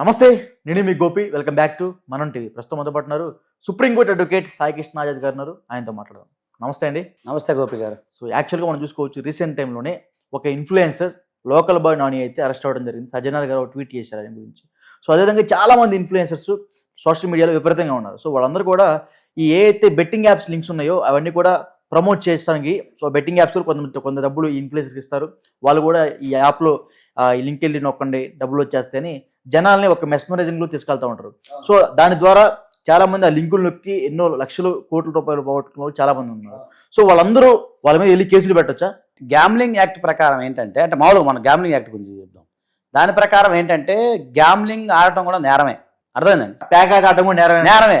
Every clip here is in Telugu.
నమస్తే నేను మీ గోపి. వెల్కమ్ బ్యాక్ టు మనం టీవీ ప్రస్తుతం మొదలుపడుతున్నారు supreme court advocate Sai Krishna Azad గారు ఉన్నారు. ఆయనతో మాట్లాడదాం. నమస్తే అండి. నమస్తే గోపి గారు. సో యాక్చువల్గా మనం చూసుకోవచ్చు రీసెంట్ టైంలోనే ఒక ఇన్ఫ్లుయెన్సర్ లోకల్ బాయ్ నాని అయితే అరెస్ట్ అవ్వడం జరిగింది. సజ్జనార్ గారు ట్వీట్ చేశారు ఆయన గురించి. సో అదేవిధంగా చాలా మంది ఇన్ఫ్లుయెన్సర్స్ సోషల్ మీడియాలో విపరీతంగా ఉన్నారు. సో వాళ్ళందరూ కూడా ఈ ఏ అయితే బెట్టింగ్ యాప్స్ లింక్స్ ఉన్నాయో అవన్నీ కూడా ప్రమోట్ చేస్తానికి సో బెట్టింగ్ యాప్స్ కొంత కొంత డబ్బులు ఇన్ఫ్లుయెన్సర్కి ఇస్తారు. వాళ్ళు కూడా ఈ యాప్లో ఈ లింక్ వెళ్ళి నొక్కండి డబ్బులు వచ్చేస్తాయని జనాల్ని ఒక మెస్మరైజింగ్లో తీసుకెళ్తా ఉంటారు. సో దాని ద్వారా చాలా మంది ఆ లింకులు నొక్కి ఎన్నో లక్షలు కోట్ల రూపాయలు పోగొట్టుకున్న వాళ్ళు చాలా మంది ఉన్నారు. సో వాళ్ళందరూ వాళ్ళ మీద వెళ్ళి కేసులు పెట్టొచ్చా? గ్యామ్లింగ్ యాక్ట్ ప్రకారం ఏంటంటే అంటే మామూలుగా మనం గ్యామ్లింగ్ యాక్ట్ గురించి చెప్దాం. దాని ప్రకారం ఏంటంటే గ్యామ్లింగ్ ఆడటం కూడా నేరమే. అర్థమైందండి? ప్యాక్ ఆటం కూడా నేరమే. నేరమే.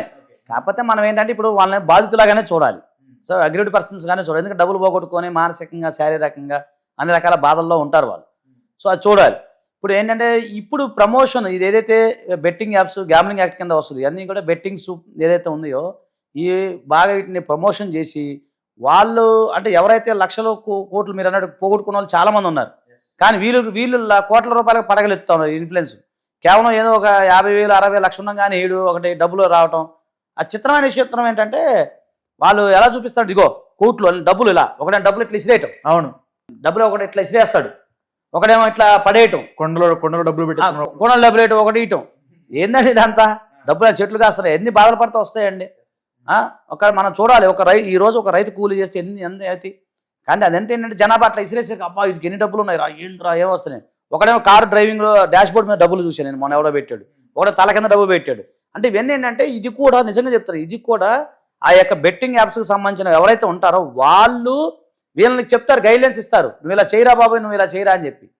కాకపోతే మనం ఏంటంటే ఇప్పుడు వాళ్ళని బాధితులాగానే చూడాలి. సో అగ్రిడ్ పర్సన్స్ గానే చూడాలి. ఎందుకంటే డబ్బులు పోగొట్టుకొని మానసికంగా శారీరకంగా అన్ని రకాల బాధల్లో ఉంటారు వాళ్ళు. సో అది చూడాలి. ఇప్పుడు ఏంటంటే ఇప్పుడు ప్రమోషన్ ఇది ఏదైతే బెట్టింగ్ యాప్స్ గ్యామ్లింగ్ యాక్ట్ కింద వస్తుంది అన్నీ కూడా బెట్టింగ్స్ ఏదైతే ఉన్నాయో ఈ బాగా వీటిని ప్రమోషన్ చేసి వాళ్ళు అంటే ఎవరైతే లక్షలు కోట్లు మీరు అన్నట్టు పోగొట్టుకున్న వాళ్ళు చాలా మంది ఉన్నారు. కానీ వీళ్ళు వీళ్ళు కోట్ల రూపాయలకు పడగలెత్తా ఉన్నారు ఇన్ఫ్లుయెన్స్ కేవలం ఏదో ఒక యాభై వేలు అరవై లక్షలు ఉన్నాం కానీ ఏడు ఒకటి డబ్బులు రావటం. ఆ చిత్రమైన చిత్రం ఏంటంటే వాళ్ళు ఎలా చూపిస్తాడు? ఇగో కోట్లు డబ్బులు ఇలా ఒకటే డబ్బులు ఇట్లా ఇసిరేయటం. అవును. డబ్బులు ఒకటి ఇట్లా ఇసిరేస్తాడు. ఒకడేమో ఇట్లా పడేయటం. కొండలో కొండలో డబ్బులు పెట్టి కోణాలు డబ్బులు వేయటం ఒకటి ఇయటం ఏందండి ఇదంతా? డబ్బులు చెట్లు కాస్తాయి ఎన్ని బాధలు పడితే వస్తాయండి? ఒక మనం చూడాలి. ఒక రై ఈ రోజు ఒక రైతు కూలి చేస్తే ఎన్ని ఎంత అవుతాయి? కానీ అదంటే ఏంటంటే జనాభా అట్లా ఇసిరేసరికి అబ్బా వీటికి ఎన్ని డబ్బులు ఉన్నాయి? రా ఏంట్రా ఏం వస్తున్నాయి? ఒకడేమో కారు డ్రైవింగ్లో డాష్ బోర్డ్ మీద డబ్బులు చూశాను నేను మొన్న ఎవడో పెట్టాడు. ఒకడో తల కింద డబ్బు పెట్టాడు. అంటే ఇవన్నీ ఏంటంటే ఇది కూడా నిజంగా చెప్తారు. ఇది కూడా ఆ యొక్క బెట్టింగ్ యాప్స్కి సంబంధించిన ఎవరైతే ఉంటారో వాళ్ళు వీళ్ళకి చెప్తారు గైడ్లైన్స్ ఇస్తారు. నువ్వు ఇలా చేయరా బాబాయ్ నువ్వు ఇలా చేయరా అని చెప్పి.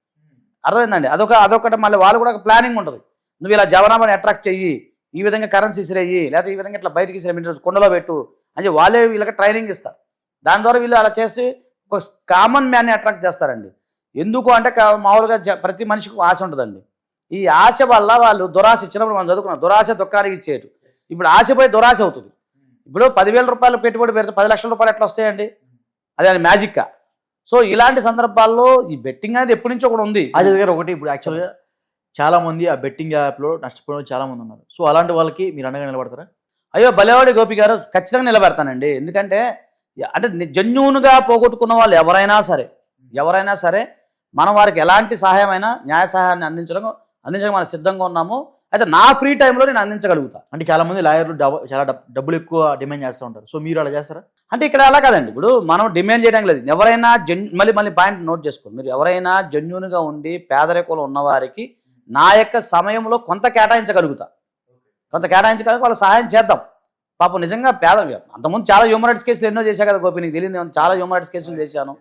అర్థమైందండి? అదొక అదొకటి మళ్ళీ వాళ్ళు కూడా ఒక ప్లానింగ్ ఉంటుంది. నువ్వు ఇలా జవనామాని అట్రాక్ట్ చెయ్యి ఈ విధంగా కరెన్సీ ఇసిరేయి లేకపోతే ఈ విధంగా ఇట్లా బయటకి ఇసిరే కొండలో కుండలో పెట్టు అని వాళ్ళే వీళ్ళకి ట్రైనింగ్ ఇస్తారు. దాని ద్వారా వీళ్ళు అలా చేసి ఒక కామన్ మ్యాన్ని అట్రాక్ట్ చేస్తారండి. ఎందుకు అంటే కా- మామూలుగా జ- ప్రతి మనిషికి ఆశ ఉంటుందండి. ఈ ఆశ వల్ల వాళ్ళు దురాశ ఇచ్చినప్పుడు మనం చదువుకున్నాం దురాశ దుఃఖానికి ఇచ్చేటు ఇప్పుడు ఆశపై దురాశ అవుతుంది. ఇప్పుడు పదివేల రూపాయలు పెట్టుబడి పెడితే పది లక్షల రూపాయలు ఎట్లా వస్తాయండి? అదే మ్యాజిక్కా. సో ఇలాంటి సందర్భాల్లో ఈ బెట్టింగ్ అనేది ఎప్పటి నుంచో కూడా ఉంది. ఆజాద్ గారు ఒకటి ఇప్పుడు యాక్చువల్గా చాలా మంది ఆ బెట్టింగ్ యాప్లో నష్టపోయిన వాళ్ళు చాలా మంది ఉన్నారు. సో అలాంటి వాళ్ళకి మీరు అండగా నిలబడతారా? అయ్యో బలేవాడి గోపి గారు ఖచ్చితంగా నిలబెడతానండి. ఎందుకంటే అంటే జెన్యున్గా పోగొట్టుకున్న వాళ్ళు ఎవరైనా సరే ఎవరైనా సరే మనం వారికి ఎలాంటి సహాయమైనా న్యాయ సహాయాన్ని అందించడం అందించడం మనం సిద్ధంగా ఉన్నాము. అయితే నా ఫ్రీ టైంలో నేను అందించగలుగుతా. అంటే చాలా మంది లాయర్లు చాలా డబ్- డబ్బులు ఎక్కువ డిమాండ్ చేస్తూ ఉంటారు. సో మీరు అలా చేస్తారా? అంటే ఇక్కడ అలా కాదండి. ఇప్పుడు మనం డిమాండ్ చేయడానికి లేదు. ఎవరైనా జెన్ మళ్ళీ మళ్ళీ పాయింట్ నోట్ చేసుకోండి. మీరు ఎవరైనా జెన్యున్గా ఉండి పేదరికంలో ఉన్నవారికి నా యొక్క సమయంలో కొంత కేటాయించగలుగుతా. కొంత కేటాయించగలిగి వాళ్ళ సహాయం చేద్దాం. పాపం నిజంగా పేద అంతకుముందు చాలా హ్యూమన్ రైట్స్ కేసులు ఎన్నో చేశా కదా గోపి నీకు తెలియదు. చాలా హ్యూమన్ రైట్స్ కేసులు చేశాను.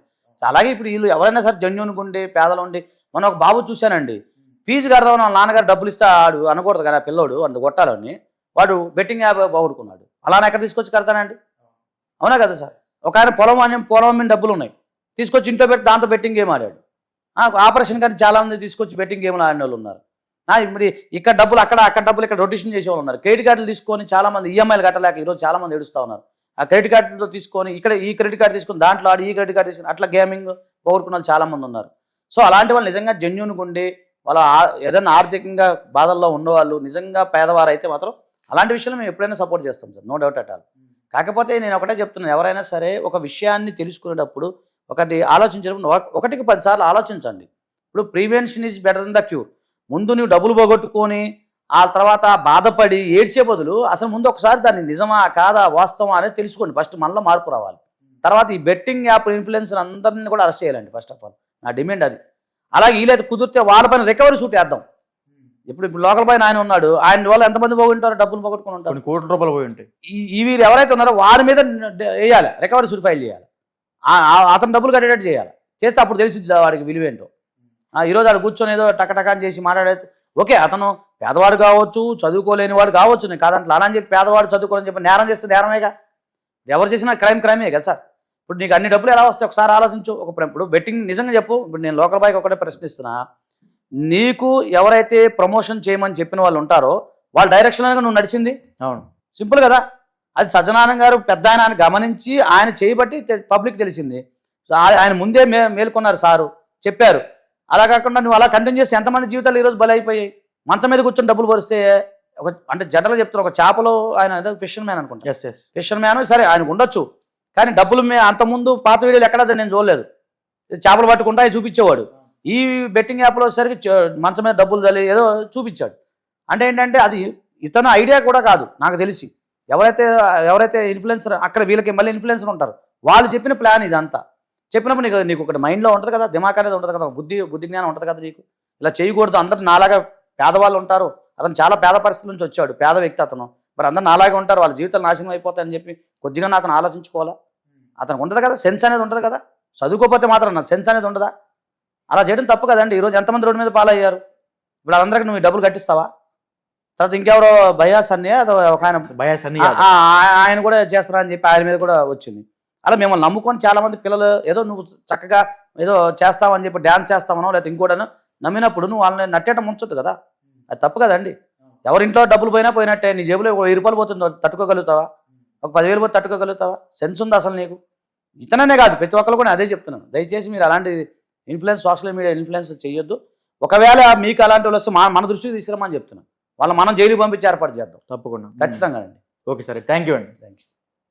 అలాగే ఇప్పుడు వీళ్ళు ఎవరైనా సరే జెన్యున్గా ఉండి పేదలు ఉండి మొన్న ఒక బాబు చూశానండి. ఫీజు కడదామని వాళ్ళ నాన్నగారు డబ్బులు ఇస్తే ఆడు అనకూడదు కదా పిల్లోడు అంత కొట్టాలని వాడు బెట్టింగ్ యాప్ పోగొట్టుకున్నాడు. అలానే ఎక్కడ తీసుకొచ్చి కడతానండి? అవునా కదా సార్? ఒక ఆయన పొలం అని పొలం మీద డబ్బులు ఉన్నాయి. తీసుకొచ్చి ఇంట్లో పెట్టి దాంతో బెట్టింగ్ గేమ్ ఆడాడు. ఆపరేషన్ కానీ చాలామంది తీసుకొచ్చి బెట్టింగ్ గేమ్లు ఆడిన వాళ్ళు ఉన్నారు. మరి ఇక్కడ డబ్బులు అక్కడ అక్కడ డబ్బులు ఇక్కడ రొటేషన్ చేసే వాళ్ళు ఉన్నారు. క్రెడిట్ కార్డులు తీసుకొని చాలామంది ఈఎంఐలు కట్టలేక ఈరోజు చాలామంది ఏడుస్తూ ఉన్నారు. ఆ క్రెడిట్ కార్డులతో తీసుకొని ఇక్కడ ఈ క్రెడిట్ కార్డు తీసుకొని దాంట్లో ఆడి ఈ క్రెడిట్ కార్డు తీసుకొని అట్లా గేమింగ్ పోగొట్టుకున్న వాళ్ళు చాలామంది ఉన్నారు. సో అలాంటి వాళ్ళు నిజంగా జెన్యున్గా ఉండి వాళ్ళ ఏదైనా ఆర్థికంగా బాధల్లో ఉన్నవాళ్ళు నిజంగా పేదవారు అయితే మాత్రం అలాంటి విషయంలో మేము ఎప్పుడైనా సపోర్ట్ చేస్తాం sir. No doubt at all కాకపోతే నేను ఒకటే చెప్తున్నాను ఎవరైనా సరే ఒక విషయాన్ని తెలుసుకునేటప్పుడు ఒకటి ఆలోచించేటప్పుడు ఒక- ఒకటికి పదిసార్లు ఆలోచించండి. ఇప్పుడు prevention is better than the cure ముందు నువ్వు డబ్బులు పోగొట్టుకొని ఆ తర్వాత బాధపడి ఏడ్చే బదులు అసలు ముందు ఒకసారి దాన్ని నిజమా కాదా వాస్తవా అనేది తెలుసుకోండి. ఫస్ట్ మనలో మార్పు రావాలి. తర్వాత ఈ బెట్టింగ్ యాప్ ఇన్ఫ్లుయెన్సర్ అందరిని కూడా అరెస్ట్ చేయాలండి ఫస్ట్ ఆఫ్ ఆల్ నా డిమాండ్ అది. అలాగే వీలైతే కుదిరితే వాళ్ళ పైన రికవరీ సూట్ వేద్దాం. ఇప్పుడు ఇప్పుడు లోకల్ పైన ఆయన ఉన్నాడు ఆయన వల్ల ఎంతమంది పోగొంటారో డబ్బులు పోగొట్టుకుని ఉంటారు. కోట్ల రూపాయలు పోయి ఉంటాయి. వీరు ఎవరైతే ఉన్నారో వారి మీద వేయాలి రికవరీ సూట్ ఫైల్ చేయాలి. అతను డబ్బులు కట్టేటట్టు చేయాలి. చేస్తే అప్పుడు తెలిసింది వాడికి విలువేంటో ఆ, ఈరోజు ఆడు కూర్చొని ఏదో టకటకాని చేసి మాట్లాడే ఓకే అతను పేదవాడు కావచ్చు చదువుకోలేని వాడు కావచ్చు నేను కాదంటే అలా అని చెప్పి పేదవాడు చదువుకోవాలని చెప్పి నేరం చేస్తే నేరమేగా? ఎవరు చేసినా క్రైమ్ క్రైమే కదా సార్. ఇప్పుడు నీకు అన్ని డబ్బులు ఎలా వస్తాయి? ఒకసారి ఆలోచించు. ఒక ఇప్పుడు బెట్టింగ్ నిజంగా చెప్పు. ఇప్పుడు నేను లోకల్ బాయ్కి ఒకటే ప్రశ్నిస్తున్నా. నీకు ఎవరైతే ప్రమోషన్ చేయమని చెప్పిన వాళ్ళు ఉంటారో వాళ్ళ డైరెక్షన్లో నువ్వు నడిచింది. అవును. సింపుల్ కదా. అది సజ్జనారాయణ గారు పెద్ద ఆయన గమనించి ఆయన చేయబట్టి పబ్లిక్ తెలిసింది. ఆయన ముందే మే మేల్కొన్నారు సారు. చెప్పారు. అలా కాకుండా నువ్వు అలా కంటిన్యూ చేసి ఎంతమంది జీవితాలు ఈరోజు బలైపోయాయి? మంచం మీద కూర్చొని డబ్బులు భరిస్తే ఒక అంటే జనరల్గా చెప్తారు ఒక చేపలో ఆయన ఏదో ఫిషర్ మ్యాన్ అనుకుంటా. ఎస్ ఎస్ ఫిషర్ మ్యాన్ సరే ఆయనకు ఉండొచ్చు. కానీ డబ్బులు మే అంతకుముందు పాత వీడియోలు ఎక్కడ నేను చూడలేదు. చేపలు పట్టుకుంటా చూపించేవాడు. ఈ బెట్టింగ్ యాప్లో వచ్చేసరికి మంచం మీద డబ్బులు తల్లి ఏదో చూపించాడు. అంటే ఏంటంటే అది ఇతను ఐడియా కూడా కాదు నాకు తెలిసి. ఎవరైతే ఎవరైతే ఇన్ఫ్లుయెన్సర్ అక్కడ వీళ్ళకి మళ్ళీ ఇన్ఫ్లుయెన్సర్ ఉంటారు. వాళ్ళు చెప్పిన ప్లాన్ ఇదంతా. చెప్పినప్పుడు నీకు నీకు ఒకటి మైండ్లో ఉంటుంది కదా దిమాగ్ అనేది ఉంటుంది కదా బుద్ధి బుద్ధి జ్ఞానం ఉంటుంది కదా నీకు. ఇలా చేయకూడదు అందరు నాలాగా పేదవాళ్ళు ఉంటారు. అతను చాలా పేద పరిస్థితుల నుంచి వచ్చాడు పేద వ్యక్తి అతను. మరి అందరు నాలాగే ఉంటారు వాళ్ళ జీవితాలు నాశనం అయిపోతాయని చెప్పి కొద్దిగా అతను ఆలోచించుకోవాలా? అతనికి ఉంటుంది కదా సెన్స్ అనేది ఉంటుంది కదా. చదువుకోకపోతే మాత్రం నా సెన్స్ అనేది ఉండదా? అలా చేయడం తప్పు కదండి. ఈరోజు ఎంతమంది రోడ్డు మీద పాలయ్యారు? ఇప్పుడు వాళ్ళందరికీ నువ్వు ఈ డబ్బులు కట్టిస్తావా? తర్వాత ఇంకెవరో బయాస్ అన్నీ అదో ఒక ఆయన బయాస్ అన్ని ఆయన కూడా చేస్తారా అని చెప్పి ఆయన మీద కూడా వచ్చింది. అలా మిమ్మల్ని నమ్ముకొని చాలా మంది పిల్లలు ఏదో నువ్వు చక్కగా ఏదో చేస్తావని చెప్పి డ్యాన్స్ చేస్తావనో లేకపోతే ఇంకోటనో నమ్మినప్పుడు నువ్వు వాళ్ళని నట్టేట ముంచొద్దు కదా. అది తప్పు కదండి. ఎవరింట్లో డబ్బులు పోయినా పోయినట్టే నీ జేబులో వెయ్యి రూపాయలు పోతుందో తట్టుకోగలుగుతావా? ఒక పదివేలు పోతే తట్టుకోగలుగుతావా? సెన్స్ ఉందా అసలు నీకు? ఇతననే కాదు ప్రతి ఒక్కరు కూడా అదే చెప్తున్నాను దయచేసి మీరు అలాంటి ఇన్ఫ్లుయెన్స్ సోషల్ మీడియా ఇన్ఫ్లుయెన్స్ చేయొద్దు ఒకవేళ మీకు అలాంటి వాళ్ళు వస్తే మన దృష్టికి తీసుకురమని చెప్తున్నాను వాళ్ళు మనం జైలుకి పంపించి ఏర్పాటు చేద్దాం. తప్పకుండా. ఖచ్చితంగా అండి. ఓకే సరే థ్యాంక్ యూ అండి. Thank you